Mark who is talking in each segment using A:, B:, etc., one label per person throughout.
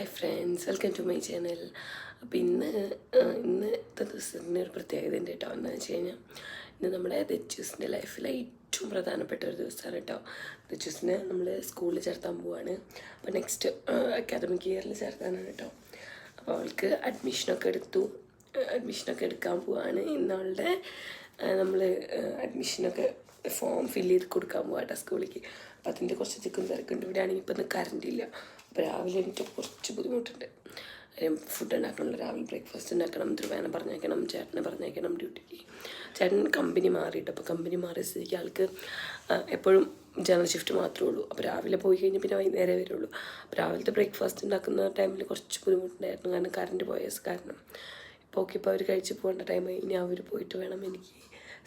A: Hi friends welcome to my channel അപ്പോൾ ഇന്ന് ഇന്നത്തെ ദിവസത്തിന്റെ ഒരു പ്രത്യേകത ഉണ്ട് കേട്ടോ. എന്താണെന്ന് വെച്ച് കഴിഞ്ഞാൽ ഇന്ന് നമ്മുടെ ദച്ചൂസിന്റെ ലൈഫിലെ ഏറ്റവും പ്രധാനപ്പെട്ട ഒരു ദിവസമാണ് കേട്ടോ. ദച്ചൂസിനെ നമ്മൾ സ്കൂളിൽ ചേർത്താൻ പോവാണ്. അപ്പോൾ നെക്സ്റ്റ് അക്കാദമിക് ഇയറിൽ ചേർത്താനാണ് കേട്ടോ. അപ്പോൾ അവൾക്ക് അഡ്മിഷനൊക്കെ എടുത്തു. അഡ്മിഷനൊക്കെ എടുക്കാൻ പോവാണ്. ഇന്ന് നമ്മൾ അഡ്മിഷനൊക്കെ ഫോം ഫില്ല് ചെയ്ത് കൊടുക്കാൻ പോകാം കേട്ടോ സ്കൂളിലേക്ക് അപ്പോൾ അതിന്റെ കുറച്ച് തിക്കും തിരക്കുണ്ട് ഇവിടെ ആണെങ്കിൽ ഇപ്പം കറണ്ട് ഇല്ല. അപ്പോൾ രാവിലെ എനിക്ക് കുറച്ച് ബുദ്ധിമുട്ടുണ്ട്. ഫുഡ് ഉണ്ടാക്കണം രാവിലെ ബ്രേക്ക്ഫാസ്റ്റ് ഉണ്ടാക്കണം ധ്രുവേനെ പറഞ്ഞേക്കണം ചേട്ടനെ പറഞ്ഞേക്കണം ഡ്യൂട്ടിക്ക് ചേട്ടൻ കമ്പനി മാറിയിട്ട് അപ്പോൾ കമ്പനി മാറിയ സ്ഥിതിക്ക് ആൾക്ക് എപ്പോഴും ജനറൽ ഷിഫ്റ്റ് മാത്രമേ ഉള്ളൂ. അപ്പോൾ രാവിലെ പോയി കഴിഞ്ഞാൽ പിന്നെ വൈകുന്നേരം വരുള്ളൂ. അപ്പോൾ രാവിലത്തെ ബ്രേക്ക്ഫാസ്റ്റ് ഉണ്ടാക്കുന്ന ടൈമിൽ കുറച്ച് ബുദ്ധിമുട്ടുണ്ടായിരുന്നു. കാരണം കറണ്ട് പോയ കാരണം. ഇപ്പോൾ ഓക്കെ ഇപ്പോൾ അവർ കഴിച്ച് പോകേണ്ട ടൈമായി ഇനി അവർ പോയിട്ട് വേണം എനിക്ക്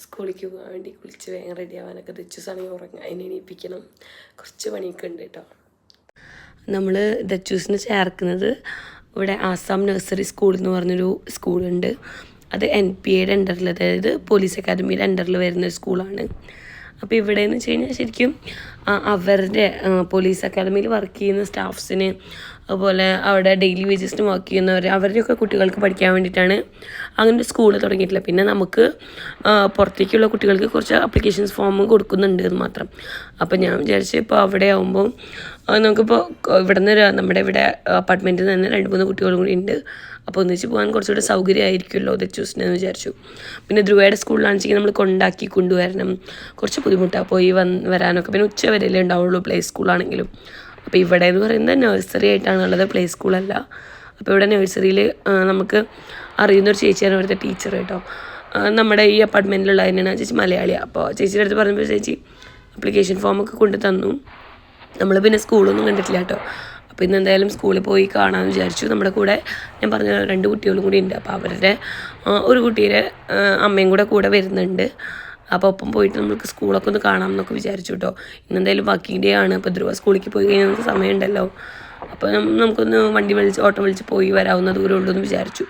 A: സ്കൂളിലേക്ക് പോകാൻ വേണ്ടി കുളിച്ച് വേഗം റെഡി ആവാനൊക്കെ. തെച്ചു സമയം ഉറങ്ങാൻ അതിനെ എണീപ്പിക്കണം. കുറച്ച് പണിയൊക്കെ ഉണ്ട് കേട്ടോ. നമ്മൾ ദച്ചൂസിന് ചേർക്കുന്നത് ഇവിടെ ആസാം നഴ്സറി സ്കൂൾ എന്ന് പറഞ്ഞൊരു സ്കൂളുണ്ട് അത് എൻ പി എയുടെ അണ്ടറിൽ അതായത് പോലീസ് അക്കാദമിയുടെ അണ്ടറിൽ വരുന്ന ഒരു സ്കൂളാണ് അപ്പോൾ ഇവിടെ എന്ന് വെച്ച് കഴിഞ്ഞാൽ ശരിക്കും അവരുടെ പോലീസ് അക്കാദമിയിൽ വർക്ക് ചെയ്യുന്ന സ്റ്റാഫ്സിന് അതുപോലെ അവിടെ ഡെയിലി വേജസിന് വർക്ക് ചെയ്യുന്നവർ അവരുടെയൊക്കെ കുട്ടികൾക്ക് പഠിക്കാൻ വേണ്ടിയിട്ടാണ് അങ്ങനെ സ്കൂൾ തുടങ്ങിയിട്ടില്ല പിന്നെ നമുക്ക് പുറത്തേക്കുള്ള കുട്ടികൾക്ക് കുറച്ച് അപ്ലിക്കേഷൻസ് ഫോം കൊടുക്കുന്നുണ്ട് എന്ന് മാത്രം. അപ്പോൾ ഞാൻ വിചാരിച്ചു ഇപ്പോൾ അവിടെ ആകുമ്പോൾ നമുക്കിപ്പോൾ ഇവിടെ നിന്ന് നമ്മുടെ ഇവിടെ അപ്പാർട്ട്മെന്റിൽ തന്നെ രണ്ട് മൂന്ന് കുട്ടികളും കൂടി ഉണ്ട്. അപ്പോൾ ഒന്നിച്ച് പോകാൻ കുറച്ചുകൂടെ സൗകര്യമായിരിക്കുമല്ലോ ദച്ചൂസിനെന്ന് വിചാരിച്ചു. പിന്നെ ധ്രുവയുടെ സ്കൂളിലാണെന്നുവെച്ചെങ്കിൽ നമ്മൾ കൊണ്ടാക്കി കൊണ്ടുവരണം. കുറച്ച് ബുദ്ധിമുട്ടാണ് പോയി വന്ന് വരാനൊക്കെ. പിന്നെ ഉച്ച വരെയല്ലേ ഉണ്ടാവുള്ളൂ പ്ലേ സ്കൂളാണെങ്കിലും അപ്പോൾ ഇവിടെ എന്ന് പറയുന്നത് നഴ്സറി ആയിട്ടാണുള്ളത് പ്ലേ സ്കൂളല്ല അപ്പോൾ ഇവിടെ നഴ്സറിയിൽ നമുക്ക് അറിയുന്ന ഒരു ചേച്ചിയാണ് ഇവിടുത്തെ ടീച്ചർ കേട്ടോ. നമ്മുടെ ഈ അപ്പാർട്ട്മെന്റിലുള്ള തന്നെയാണ് ചേച്ചി മലയാളിയാണ് അപ്പോൾ ചേച്ചിയുടെ അടുത്ത് പറഞ്ഞപ്പോൾ ചേച്ചി അപ്ലിക്കേഷൻ ഫോമൊക്കെ കൊണ്ട് തന്നു. നമ്മൾ പിന്നെ സ്കൂളൊന്നും കണ്ടിട്ടില്ല കേട്ടോ. അപ്പോൾ ഇന്ന് എന്തായാലും സ്കൂളിൽ പോയി കാണാമെന്ന് വിചാരിച്ചു. നമ്മുടെ കൂടെ ഞാൻ പറഞ്ഞ രണ്ട് കുട്ടികളും കൂടി ഉണ്ട്. അപ്പോൾ അവരുടെ ഒരു കുട്ടിയുടെ അമ്മയും കൂടെ കൂടെ വരുന്നുണ്ട്. അപ്പോൾ ഒപ്പം പോയിട്ട് നമുക്ക് സ്കൂളൊക്കെ ഒന്ന് കാണാം എന്നൊക്കെ വിചാരിച്ചു കേട്ടോ ഇന്ന് എന്തായാലും വർക്കിംഗ് ഡേ ആണ് അപ്പോൾ ധ്രുവ സ്കൂളിലേക്ക് പോയി കഴിഞ്ഞാൽ നമുക്ക് സമയമുണ്ടല്ലോ. അപ്പോൾ നമുക്കൊന്ന് വണ്ടി വിളിച്ച് ഓട്ടോ വിളിച്ച് പോയി വരാവുന്ന ദൂരം ഉള്ളൂ എന്ന് വിചാരിച്ചു.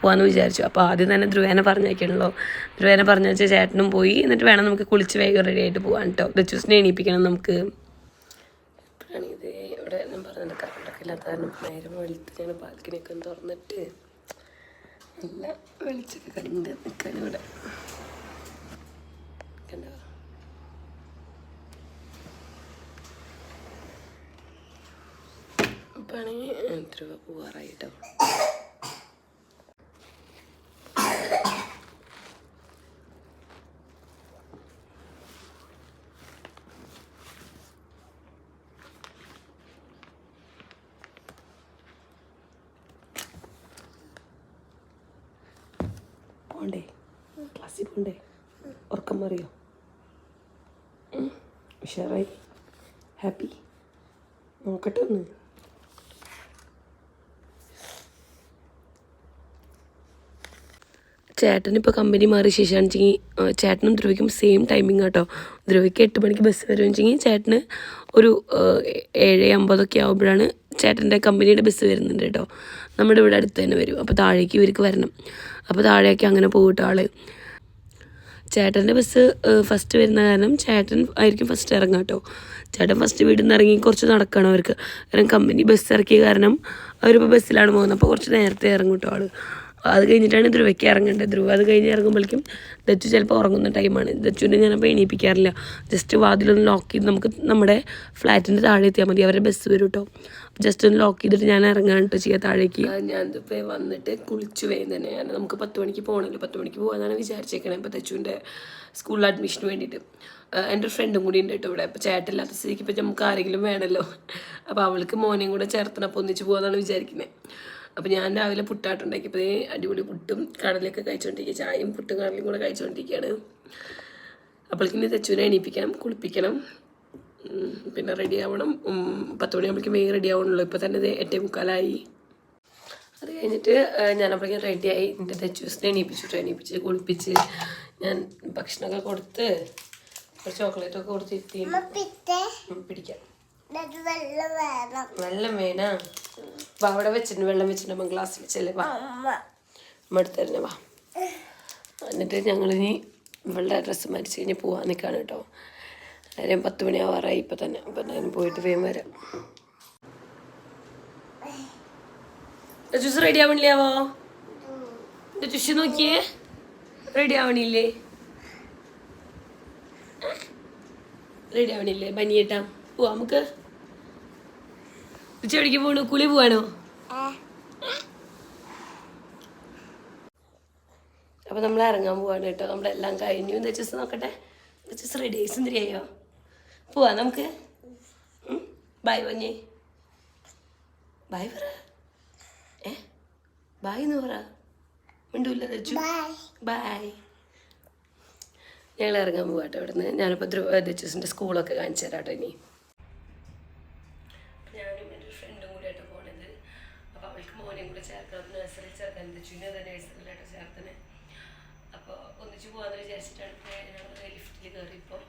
A: പോകാമെന്ന് വിചാരിച്ചു. അപ്പോൾ ആദ്യം തന്നെ ധ്രുവേനെ പറഞ്ഞേക്കണല്ലോ ധ്രുവേനെ പറഞ്ഞു വെച്ചാൽ ചേട്ടനും പോയി. എന്നിട്ട് വേണം നമുക്ക് കുളിച്ച് വേഗം റെഡി ആയിട്ട് പോകാൻ കേട്ടോ ദച്ചൂസിനെ എണീപ്പിക്കണം നമുക്ക്. ഇപ്പോഴാണിത് ഇവിടെ ഞാൻ പറഞ്ഞത് കറണ്ടൊക്കെ ഇല്ലാത്ത കാരണം നേരം വെളുത്ത് ഞാൻ ബാൽക്കണിയൊക്കെ തുറന്നിട്ട് നല്ല വെളിച്ചൊക്കെ കണ്ട് നിൽക്കാൻ ഇവിടെ കണ്ടോ? ഇപ്പോഴാണെങ്കിൽ എത്ര രൂപ പോവാറായി കേട്ടോ പോണ്ടേ? ക്ലാസ്സിൽ പോണ്ടേ? മറിയോ ഉഷാറായി. ഹാപ്പി നോക്കട്ടെ ഒന്ന്. ചേട്ടൻ ഇപ്പോൾ കമ്പനി മാറിയ ശേഷമാണ് വെച്ചെങ്കിൽ ചേട്ടനും ധ്രുവയ്ക്കും സെയിം ടൈമിംഗ് കേട്ടോ ധ്രുവയ്ക്ക് എട്ട് മണിക്ക് ബസ് വരുമെന്ന് വെച്ചെങ്കിൽ ചേട്ടന് ഒരു ഏഴ് അമ്പതൊക്കെ ആകുമ്പോഴാണ് ചേട്ടന്റെ കമ്പനിയുടെ ബസ് വരുന്നുണ്ട് കേട്ടോ. നമ്മുടെ ഇവിടെ അടുത്ത് തന്നെ വരും. അപ്പോൾ താഴേക്ക് ഇവർക്ക് വരണം. അപ്പോൾ താഴേക്ക് അങ്ങനെ പോകട്ടോ ആൾ ചേട്ടന്റെ ബസ് ഫസ്റ്റ് വരുന്ന കാരണം ചേട്ടൻ ആയിരിക്കും ഫസ്റ്റ് ഇറങ്ങുക കേട്ടോ. ചേട്ടൻ ഫസ്റ്റ് വീട്ടിൽ നിന്ന് ഇറങ്ങി കുറച്ച് നടക്കണം അവർക്ക്. കാരണം കമ്പനി ബസ് ഇറക്കിയ കാരണം അവരിപ്പോൾ ബസ്സിലാണ് പോകുന്നത്. അപ്പോൾ കുറച്ച് നേരത്തെ ഇറങ്ങും കേട്ടോ ആൾ. അത് കഴിഞ്ഞിട്ടാണ് ധ്രുവയ്ക്ക് ഇറങ്ങേണ്ടത്. ധ്രുവ അത് കഴിഞ്ഞ് ഇറങ്ങുമ്പോഴേക്കും ദച്ചു ചിലപ്പോൾ ഉറങ്ങുന്ന ടൈമാണ് ദച്ചുവിനെ ഞാനപ്പോൾ എണീപ്പിക്കാറില്ല. ജസ്റ്റ് വാതിലൊന്ന് ലോക്ക് ചെയ്ത് നമുക്ക് നമ്മുടെ ഫ്ലാറ്റിന്റെ താഴെ എത്തിയാൽ മതി. അവരുടെ ബസ് വരും കേട്ടോ ജസ്റ്റ് ഒന്ന് ലോക്ക് ചെയ്തിട്ട് ഞാൻ ഇറങ്ങാൻ കേട്ടോ ചെയ്യുക താഴേക്ക്. ഞാൻ ഇപ്പോൾ വന്നിട്ട് കുളിച്ചു വേഗം തന്നെ ഞാൻ നമുക്ക് പത്ത് മണിക്ക് പോകണമല്ലോ പത്ത് മണിക്ക് പോകാനാണ് വിചാരിച്ചേക്കണേ. ഇപ്പോൾ ദച്ചുവിന്റെ സ്കൂളിൽ അഡ്മിഷന് വേണ്ടിയിട്ട് എന്റെ ഒരു ഫ്രണ്ടും കൂടി ഉണ്ട് കേട്ടോ ഇവിടെ. അപ്പോൾ ചേട്ടില്ലാത്ത സ്ഥിതിക്ക് ഇപ്പോൾ നമുക്ക് ആരെങ്കിലും വേണമല്ലോ അപ്പോൾ അവൾക്ക് മോനെയും കൂടെ ചേർത്തണം. അപ്പോൾ ഒന്നിച്ച് പോകാമെന്നാണ് വിചാരിക്കുന്നത് അപ്പോൾ ഞാൻ രാവിലെ പുട്ടാട്ടുണ്ടാക്കിയപ്പോൾ അടിപൊളി പുട്ടും കടലൊക്കെ കഴിച്ചുകൊണ്ടിരിക്കുക ചായയും പുട്ടും കടലും കൂടെ കഴിച്ചുകൊണ്ടിരിക്കുകയാണ് അപ്പോഴേക്കിനി തെച്ചുവിനെ എണീപ്പിക്കണം കുളിപ്പിക്കണം. പിന്നെ റെഡി ആവണം. പത്ത് മണിയാകുമ്പോഴേക്കും വേഗം റെഡി ആവണമല്ലോ ഇപ്പോൾ തന്നെ എട്ടേ മുക്കാലായി. അത് കഴിഞ്ഞിട്ട് ഞാൻ അപ്പോഴേക്കും റെഡിയായി എന്റെ തെച്ചൂസിനെ എണീപ്പിച്ചു എണീപ്പിച്ച് കുളിപ്പിച്ച് ഞാൻ ഭക്ഷണമൊക്കെ കൊടുത്ത് ചോക്ലേറ്റൊക്കെ ചോക്ലേറ്റ് ഒക്കെ കൊടുത്ത് പിടിക്കാം.
B: വെള്ളം വേണം.
A: വാ അവിടെ വെച്ചിട്ടുണ്ട് വെള്ളം വെച്ചിട്ടുണ്ട്. ഗ്ലാസ്സിൽ ഗ്ലാസ് വെച്ചല്ലേ? വാ.
B: അമ്മ.
A: അമ്മ വാ. എന്നിട്ട് ഞങ്ങളിനി ഇവളുടെ ഡ്രസ്സ് മരിച്ച് കഴിഞ്ഞ് പോവാൻ നിൽക്കാണ് കേട്ടോ. അന്നേരം പത്ത് മണിയാവാറായി. ഇപ്പം തന്നെ അപ്പം ഞാൻ പോയിട്ട് വേഗം വരാം. ജ്യൂസ് റെഡി ആവണില്ലാവോ ജ്യൂസ് നോക്കിയേ. റെഡി ആവണില്ലേ? റെഡി ആവണില്ലേ? ബനിയേട്ടാ പോവാ നമുക്ക്. ഉച്ചവടിക്ക് പോണു കുളി പോവാണോ? അപ്പൊ നമ്മൾ ഇറങ്ങാൻ പോവാണ് കേട്ടോ. നമ്മളെല്ലാം കഴിഞ്ഞു. എന്ന് വെച്ചാൽ നോക്കട്ടെ? ജസ്റ്റ് റെഡി ആയി? സുന്ദരിയായോ പോവാ നമുക്ക്. ബൈ പഞ്ഞേ ബൈ പറ. ഏ? ബൈ എന്ന് പറ. മിണ്ടൂല്ല രജു
B: ബൈ
A: ഞങ്ങൾ ഇറങ്ങാൻ പോവാട്ടോ ഇവിടുന്ന്. ഞാനിപ്പോൾ ദച്ചസിന്റെ സ്കൂളൊക്കെ കാണിച്ചു തരാട്ടോ ഇനി. ചേർക്കണം നഴ്സറി ചേർക്കാൻ ദച്ചുവിനെ തന്നെ നഴ്സറിയിലായിട്ട് ചേർത്തനെ അപ്പോൾ ഒന്നിച്ച് പോകാമെന്ന് വിചാരിച്ചിട്ടാണ് ലിഫ്റ്റിൽ കയറിയപ്പോൾ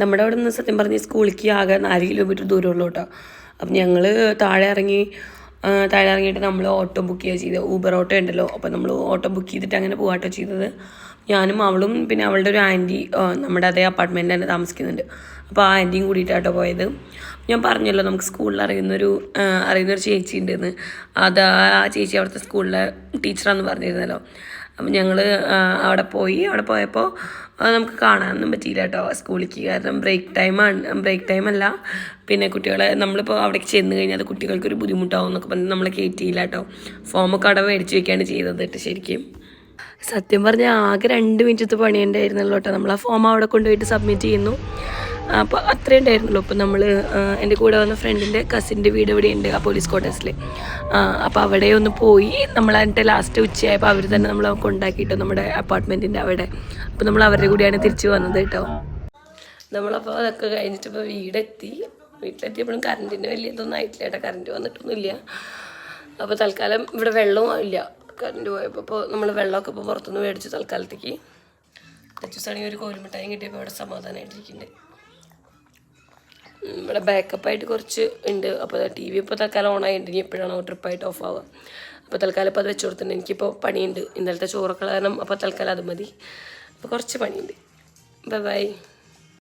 A: നമ്മുടെ അവിടെ നിന്ന് സത്യം പറഞ്ഞ് സ്കൂളിലേക്ക് ആകെ നാല് കിലോമീറ്റർ ദൂരമുള്ളൂ കേട്ടോ. അപ്പം ഞങ്ങൾ താഴെ ഇറങ്ങി താഴെ ഇറങ്ങിയിട്ട് നമ്മൾ ഓട്ടോ ബുക്ക് ചെയ്യുക ചെയ്തത് ഊബർ ഓട്ടോ ഉണ്ടല്ലോ. അപ്പം നമ്മൾ ഓട്ടോ ബുക്ക് ചെയ്തിട്ട് അങ്ങനെ പോകാട്ടോ ചെയ്തത്. ഞാനും അവളും പിന്നെ അവളുടെ ഒരു ആന്റി നമ്മുടെ അതേ അപ്പാർട്ട്മെന്റിൽ തന്നെ താമസിക്കുന്നുണ്ട്. അപ്പോൾ ആ ആന്റിയും കൂടിയിട്ടാട്ടോ പോയത്. ഞാൻ പറഞ്ഞല്ലോ നമുക്ക് സ്കൂളിൽ അറിയുന്നൊരു അറിയുന്നൊരു ചേച്ചി ഉണ്ടെന്ന്. അത് ആ ചേച്ചി അവിടുത്തെ സ്കൂളിലെ ടീച്ചറാന്ന് പറഞ്ഞിരുന്നല്ലോ. അപ്പം ഞങ്ങൾ അവിടെ പോയി. അവിടെ പോയപ്പോൾ നമുക്ക് കാണാനൊന്നും പറ്റിയില്ല കേട്ടോ സ്കൂളിലേക്ക്. കാരണം ബ്രേക്ക് ടൈമാണ് ബ്രേക്ക് ടൈമല്ല പിന്നെ കുട്ടികളെ നമ്മളിപ്പോൾ അവിടേക്ക് ചെന്ന് കഴിഞ്ഞാൽ കുട്ടികൾക്കൊരു ബുദ്ധിമുട്ടാവും എന്നൊക്കെ പറഞ്ഞ് നമ്മളെ കയറ്റിയില്ല കേട്ടോ ഫോമൊക്കെ അവിടെ മേടിച്ച് വെക്കുകയാണ് ചെയ്തത് കേട്ടോ ശരിക്കും. സത്യം പറഞ്ഞാൽ ആകെ രണ്ട് മിനിറ്റത്ത് പണിയുണ്ടായിരുന്നല്ലോ കേട്ടോ. നമ്മൾ ആ ഫോം അവിടെ കൊണ്ടുപോയിട്ട് സബ്മിറ്റ് ചെയ്യുന്നു. അപ്പോൾ അത്രേ ഉണ്ടായിരുന്നുള്ളൂ. അപ്പോൾ നമ്മൾ എന്റെ കൂടെ വന്ന ഫ്രണ്ടിന്റെ കസിന്റെ വീട് ഇവിടെ ഉണ്ട് ആ പോലീസ് ക്വാർട്ടേഴ്സിൽ അപ്പോൾ അവിടെ ഒന്ന് പോയി. നമ്മൾ എന്നിട്ട് ലാസ്റ്റ് ഉച്ചയായപ്പോൾ അവർ തന്നെ നമ്മളെ കൊണ്ടാക്കിയിട്ട് നമ്മുടെ അപ്പാർട്ട്മെന്റിന്റെ അവിടെ. അപ്പോൾ നമ്മൾ അവരുടെ കൂടിയാണ് തിരിച്ചു വന്നത് കേട്ടോ. നമ്മളപ്പോൾ അതൊക്കെ കഴിഞ്ഞിട്ട് ഇപ്പോൾ വീടെത്തി. വീട്ടിലെത്തിയപ്പോഴും കറണ്ടിന്റെ വലിയ ഇതൊന്നും ആയിട്ടില്ല കേട്ടോ. കറണ്ട് വന്നിട്ടൊന്നുമില്ല. അപ്പോൾ തൽക്കാലം ഇവിടെ വെള്ളവും ഇല്ല. കറണ്ട് പോയപ്പോൾ ഇപ്പോൾ നമ്മൾ വെള്ളമൊക്കെ ഇപ്പോൾ പുറത്തുനിന്ന് മേടിച്ചു തൽക്കാലത്തേക്ക്. ഒരു കോലുമിട്ടായും കിട്ടിയപ്പോൾ ഇവിടെ സമാധാനമായിട്ടിരിക്കുന്നുണ്ട്. ഇവിടെ ബാക്കപ്പായിട്ട് കുറച്ച് ഉണ്ട്. അപ്പോൾ ടി വി ഇപ്പോൾ തൽക്കാലം ഓൺ ആയിട്ടുണ്ട്. ഇനി എപ്പോഴാണോ ട്രിപ്പായിട്ട് ഓഫ് ആവുക. അപ്പോൾ തൽക്കാലം ഇപ്പോൾ അത് വെച്ച് കൊടുത്തിട്ടുണ്ട്. എനിക്കിപ്പോൾ പണിയുണ്ട്. ഇന്നലത്തെ ചോറൊക്കെ കാരണം അപ്പോൾ തൽക്കാലം അത് മതി. അപ്പോൾ കുറച്ച് പണിയുണ്ട്. Bye bye